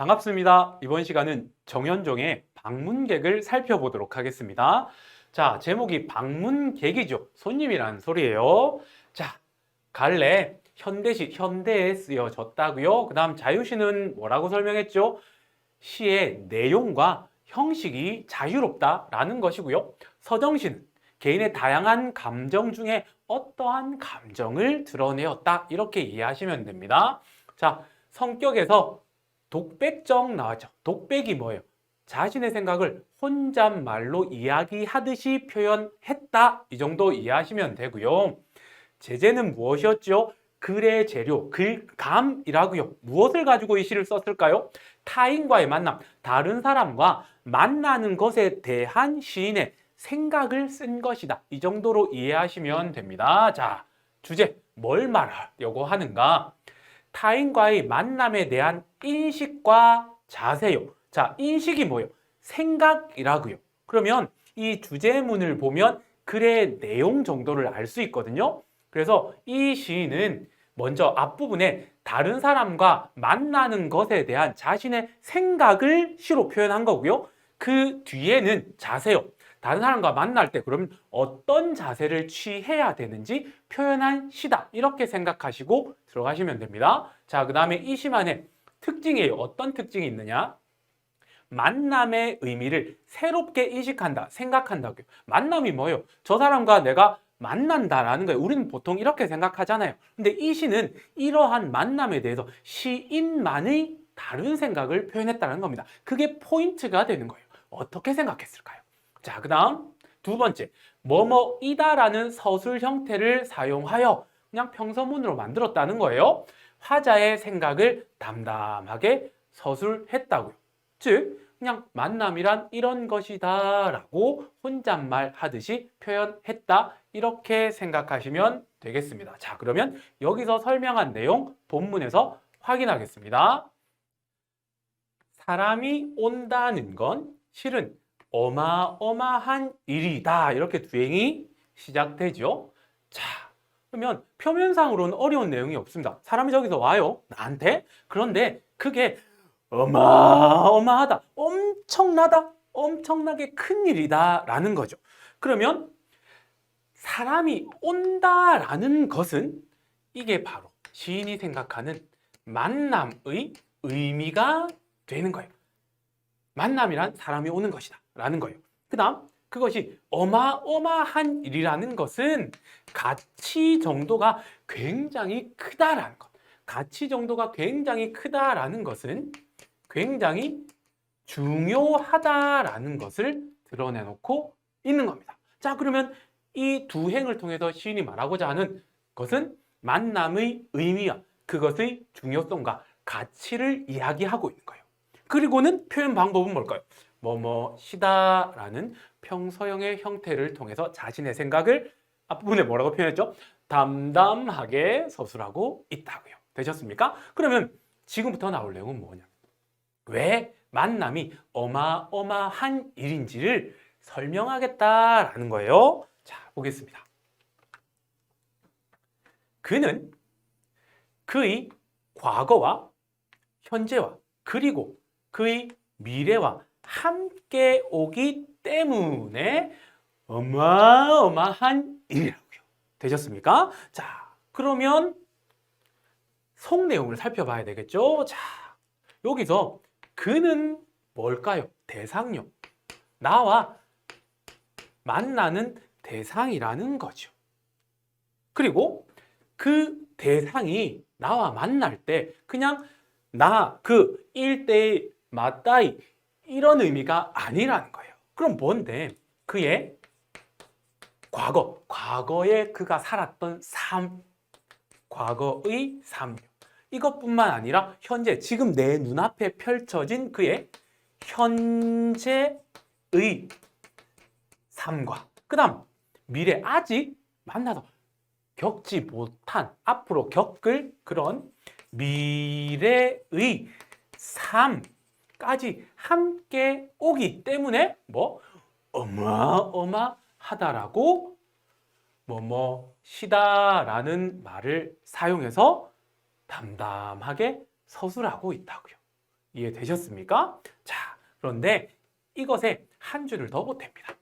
반갑습니다. 이번 시간은 정현종의 방문객을 살펴보도록 하겠습니다. 자, 제목이 방문객이죠. 손님이라는 소리예요. 자, 갈래 현대시 현대에 쓰여졌다고요. 그다음 자유시는 뭐라고 설명했죠? 시의 내용과 형식이 자유롭다라는 것이고요. 서정시는 개인의 다양한 감정 중에 어떠한 감정을 드러내었다 이렇게 이해하시면 됩니다. 자, 성격에서 독백정 나왔죠. 독백이 뭐예요? 자신의 생각을 혼잣말로 이야기하듯이 표현했다. 이 정도 이해하시면 되고요. 제재는 무엇이었죠? 글의 재료, 글감이라고요. 무엇을 가지고 이 시를 썼을까요? 타인과의 만남, 다른 사람과 만나는 것에 대한 시인의 생각을 쓴 것이다. 이 정도로 이해하시면 됩니다. 자, 주제, 뭘 말하려고 하는가? 타인과의 만남에 대한 인식과 자세요. 자, 인식이 뭐예요? 생각이라고요. 그러면 이 주제문을 보면 글의 내용 정도를 알 수 있거든요. 그래서 이 시인은 먼저 앞부분에 다른 사람과 만나는 것에 대한 자신의 생각을 시로 표현한 거고요. 그 뒤에는 자세요. 다른 사람과 만날 때 그러면 어떤 자세를 취해야 되는지 표현한 시다. 이렇게 생각하시고 들어가시면 됩니다. 자, 그 다음에 이 시만의 특징이에요. 어떤 특징이 있느냐? 만남의 의미를 새롭게 인식한다, 생각한다고요. 만남이 뭐예요? 저 사람과 내가 만난다라는 거예요. 우리는 보통 이렇게 생각하잖아요. 근데 이 시는 이러한 만남에 대해서 시인만의 다른 생각을 표현했다는 겁니다. 그게 포인트가 되는 거예요. 어떻게 생각했을까요? 자, 그 다음 두 번째, 뭐뭐이다라는 서술 형태를 사용하여 그냥 평서문으로 만들었다는 거예요. 화자의 생각을 담담하게 서술했다고요. 즉, 그냥 만남이란 이런 것이다 라고 혼잣말 하듯이 표현했다. 이렇게 생각하시면 되겠습니다. 자, 그러면 여기서 설명한 내용 본문에서 확인하겠습니다. 사람이 온다는 건 실은 어마어마한 일이다. 이렇게 두행이 시작되죠. 자, 그러면 표면상으로는 어려운 내용이 없습니다. 사람이 저기서 와요. 나한테. 그런데 그게 어마어마하다. 엄청나다. 엄청나게 큰 일이다. 라는 거죠. 그러면 사람이 온다라는 것은 이게 바로 시인이 생각하는 만남의 의미가 되는 거예요. 만남이란 사람이 오는 것이다. 라는 거예요. 그 다음, 그것이 어마어마한 일이라는 것은 가치 정도가 굉장히 크다라는 것. 가치 정도가 굉장히 크다라는 것은 굉장히 중요하다라는 것을 드러내놓고 있는 겁니다. 자, 그러면 이 두 행을 통해서 시인이 말하고자 하는 것은 만남의 의미와 그것의 중요성과 가치를 이야기하고 있는 거예요. 그리고는 표현 방법은 뭘까요? 뭐뭐시다라는 평서형의 형태를 통해서 자신의 생각을 앞부분에 뭐라고 표현했죠? 담담하게 서술하고 있다고요. 되셨습니까? 그러면 지금부터 나올 내용은 뭐냐? 왜 만남이 어마어마한 일인지를 설명하겠다라는 거예요. 자, 보겠습니다. 그는 그의 과거와 현재와 그리고 그의 미래와 함께 오기 때문에 어마어마한 일이라고요. 되셨습니까? 자, 그러면 속 내용을 살펴봐야 되겠죠? 자, 여기서 그는 뭘까요? 대상요. 나와 만나는 대상이라는 거죠. 그리고 그 대상이 나와 만날 때 그냥 나 그 일대의 맞다이 이런 의미가 아니라는 거예요. 그럼 뭔데? 그의 과거, 과거에 그가 살았던 삶, 과거의 삶. 이것뿐만 아니라 현재, 지금 내 눈앞에 펼쳐진 그의 현재의 삶과 그 다음 미래 아직 만나서 겪지 못한 앞으로 겪을 그런 미래의 삶 까지 함께 오기 때문에 뭐 어마어마하다라고 뭐뭐 시다라는 말을 사용해서 담담하게 서술하고 있다고요. 이해되셨습니까? 자, 그런데 이것에 한 줄을 더 보탭니다.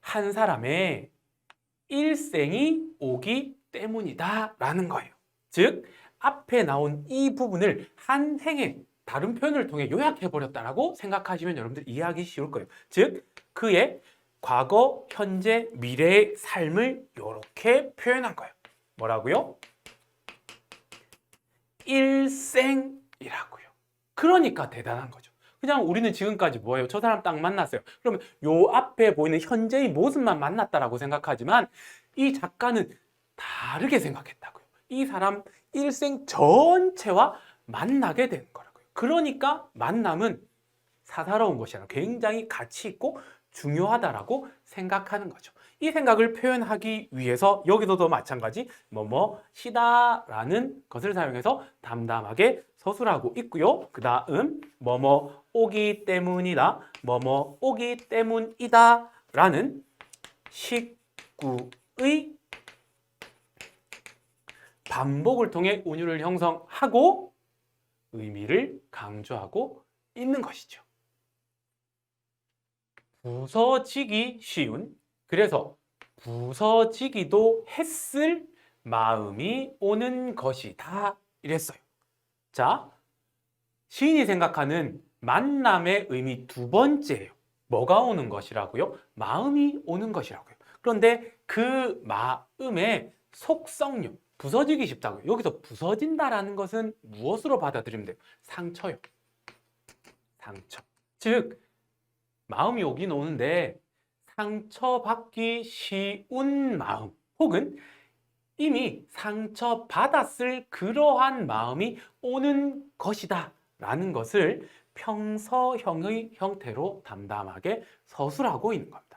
한 사람의 일생이 오기 때문이다 라는 거예요. 즉, 앞에 나온 이 부분을 한 행의 다른 표현을 통해 요약해버렸다라고 생각하시면 여러분들 이해하기 쉬울 거예요. 즉, 그의 과거, 현재, 미래의 삶을 이렇게 표현한 거예요. 뭐라고요? 일생이라고요. 그러니까 대단한 거죠. 그냥 우리는 지금까지 뭐예요? 저 사람 딱 만났어요. 그러면 요 앞에 보이는 현재의 모습만 만났다라고 생각하지만 이 작가는 다르게 생각했다고요. 이 사람 일생 전체와 만나게 된 거라고요. 그러니까 만남은 사사로운 것이 아니라 굉장히 가치 있고 중요하다라고 생각하는 거죠. 이 생각을 표현하기 위해서 여기서도 마찬가지 뭐뭐 시다라는 것을 사용해서 담담하게 서술하고 있고요. 그 다음 뭐뭐 오기 때문이다, 뭐뭐 오기 때문이다 라는 식구의 반복을 통해 운율을 형성하고 의미를 강조하고 있는 것이죠. 부서지기 쉬운 그래서 부서지기도 했을 마음이 오는 것이다 이랬어요. 자, 시인이 생각하는 만남의 의미 두 번째예요. 뭐가 오는 것이라고요? 마음이 오는 것이라고요. 그런데 그 마음의 속성요, 부서지기 쉽다고요. 여기서 부서진다라는 것은 무엇으로 받아들이면 돼요? 상처요. 상처. 즉, 마음이 오긴 오는데 상처받기 쉬운 마음 혹은 이미 상처받았을 그러한 마음이 오는 것이다 라는 것을 평서형의 형태로 담담하게 서술하고 있는 겁니다.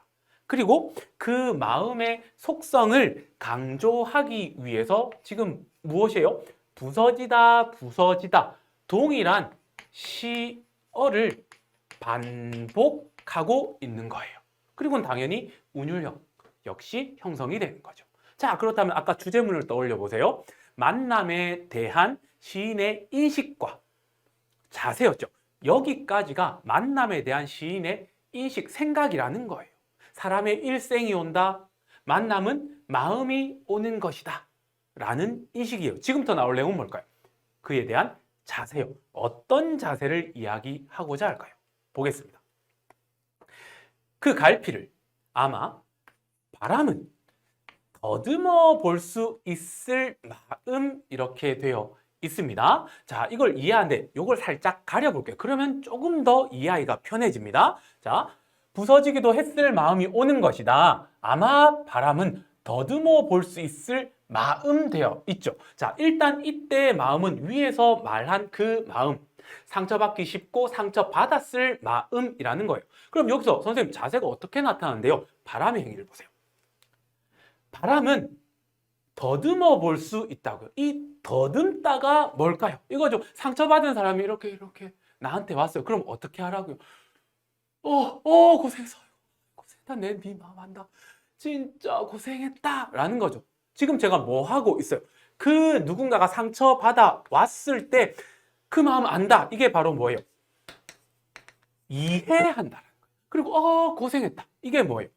그리고 그 마음의 속성을 강조하기 위해서 지금 무엇이에요? 부서지다, 부서지다. 동일한 시어를 반복하고 있는 거예요. 그리고는 당연히 운율형 역시 형성이 되는 거죠. 자, 그렇다면 아까 주제문을 떠올려 보세요. 만남에 대한 시인의 인식과 자세였죠. 여기까지가 만남에 대한 시인의 인식, 생각이라는 거예요. 사람의 일생이 온다. 만남은 마음이 오는 것이다. 라는 인식이에요. 지금부터 나올 내용은 뭘까요? 그에 대한 자세요. 어떤 자세를 이야기하고자 할까요? 보겠습니다. 그 갈피를 아마 바람은 더듬어 볼 수 있을 마음 이렇게 되어 있습니다. 자, 이걸 이해하는데 이걸 살짝 가려볼게요. 그러면 조금 더 이해하기가 편해집니다. 자, 부서지기도 했을 마음이 오는 것이다. 아마 바람은 더듬어 볼 수 있을 마음 되어 있죠. 자, 일단 이때의 마음은 위에서 말한 그 마음. 상처받기 쉽고 상처받았을 마음이라는 거예요. 그럼 여기서 선생님 자세가 어떻게 나타나는데요? 바람의 행위를 보세요. 바람은 더듬어 볼 수 있다고요. 이 더듬다가 뭘까요? 이거죠. 상처받은 사람이 이렇게 이렇게 나한테 왔어요. 그럼 어떻게 하라고요? 어, 어, 고생했어. 고생했다. 내네 마음 안다. 진짜 고생했다. 라는 거죠. 지금 제가 뭐 하고 있어요? 그 누군가가 상처받아 왔을 때 그 마음 안다. 이게 바로 뭐예요? 이해한다는 거예요. 그리고 어 고생했다. 이게 뭐예요?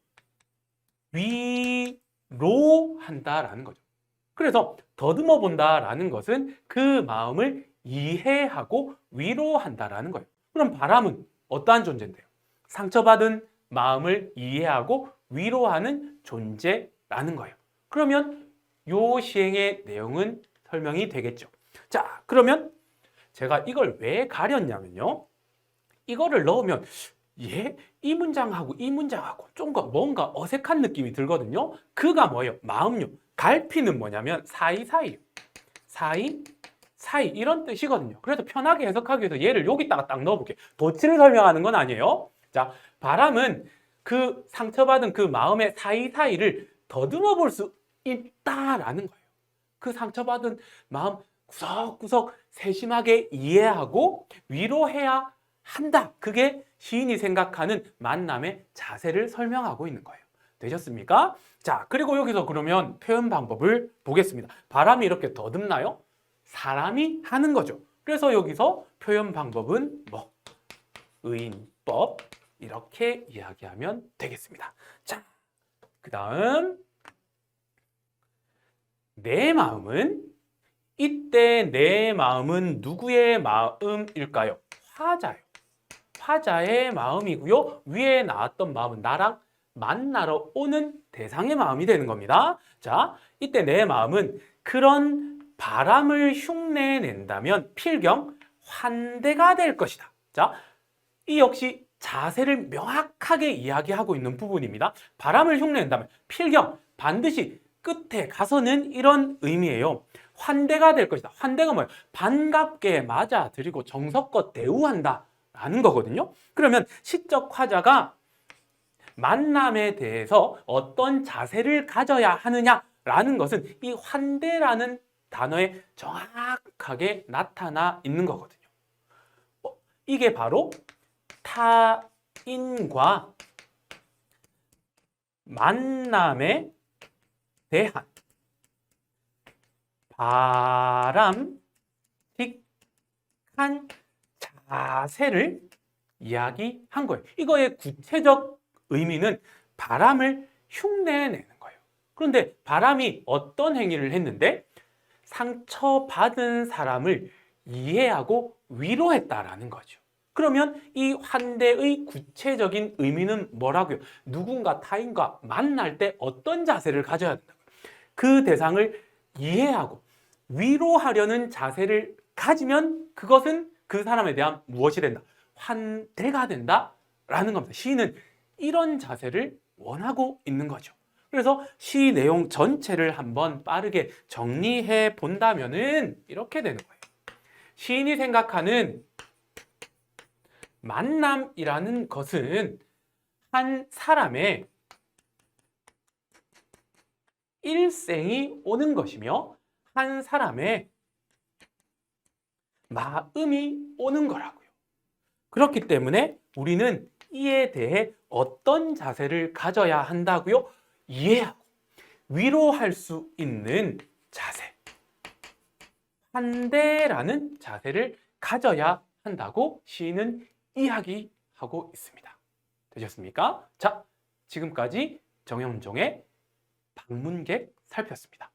위로한다라는 거죠. 그래서 더듬어 본다라는 것은 그 마음을 이해하고 위로한다라는 거예요. 그럼 바람은 어떠한 존재인데요? 상처받은 마음을 이해하고 위로하는 존재라는 거예요. 그러면 요 시행의 내용은 설명이 되겠죠. 자, 그러면 제가 이걸 왜 가렸냐면요. 이거를 넣으면 예? 이 문장하고 이 문장하고 좀 뭔가 어색한 느낌이 들거든요. 그가 뭐예요? 마음요. 갈피는 뭐냐면 사이사이. 사이, 사이 이런 뜻이거든요. 그래서 편하게 해석하기 위해서 얘를 여기다가 딱 넣어볼게요. 도치를 설명하는 건 아니에요. 자, 바람은 그 상처받은 그 마음의 사이사이를 더듬어 볼 수 있다라는 거예요. 그 상처받은 마음 구석구석 세심하게 이해하고 위로해야 한다. 그게 시인이 생각하는 만남의 자세를 설명하고 있는 거예요. 되셨습니까? 자, 그리고 여기서 그러면 표현 방법을 보겠습니다. 바람이 이렇게 더듬나요? 사람이 하는 거죠. 그래서 여기서 표현 방법은 뭐 의인 법 이렇게 이야기하면 되겠습니다. 자, 그 다음 내 마음은 이때 내 마음은 누구의 마음일까요? 화자요. 화자의 마음이고요. 위에 나왔던 마음은 나랑 만나러 오는 대상의 마음이 되는 겁니다. 자, 이때 내 마음은 그런 바람을 흉내낸다면 필경 환대가 될 것이다. 자, 이 역시 자세를 명확하게 이야기하고 있는 부분입니다. 바람을 흉내낸다면 필경 반드시 끝에 가서는 이런 의미예요. 환대가 될 것이다. 환대가 뭐예요? 반갑게 맞아들이고 정석껏 대우한다. 라는 거거든요. 그러면 시적 화자가 만남에 대해서 어떤 자세를 가져야 하느냐라는 것은 이 환대라는 단어에 정확하게 나타나 있는 거거든요. 어, 이게 바로 타인과 만남에 대한 바람직한 자세를 이야기한 거예요. 이거의 구체적 의미는 바람을 흉내내는 거예요. 그런데 바람이 어떤 행위를 했는데 상처받은 사람을 이해하고 위로했다라는 거죠. 그러면 이 환대의 구체적인 의미는 뭐라고요? 누군가 타인과 만날 때 어떤 자세를 가져야 된다고요? 그 대상을 이해하고 위로하려는 자세를 가지면 그것은 그 사람에 대한 무엇이 된다? 환대가 된다라는 겁니다. 시인은 이런 자세를 원하고 있는 거죠. 그래서 시 내용 전체를 한번 빠르게 정리해 본다면은 이렇게 되는 거예요. 시인이 생각하는 만남이라는 것은 한 사람의 일생이 오는 것이며 한 사람의 마음이 오는 거라고요. 그렇기 때문에 우리는 이에 대해 어떤 자세를 가져야 한다고요? 이해하고 위로할 수 있는 자세. 환대라는 자세를 가져야 한다고 시인은 이야기하고 있습니다. 되셨습니까? 자, 지금까지 정영종의 방문객 살폈습니다.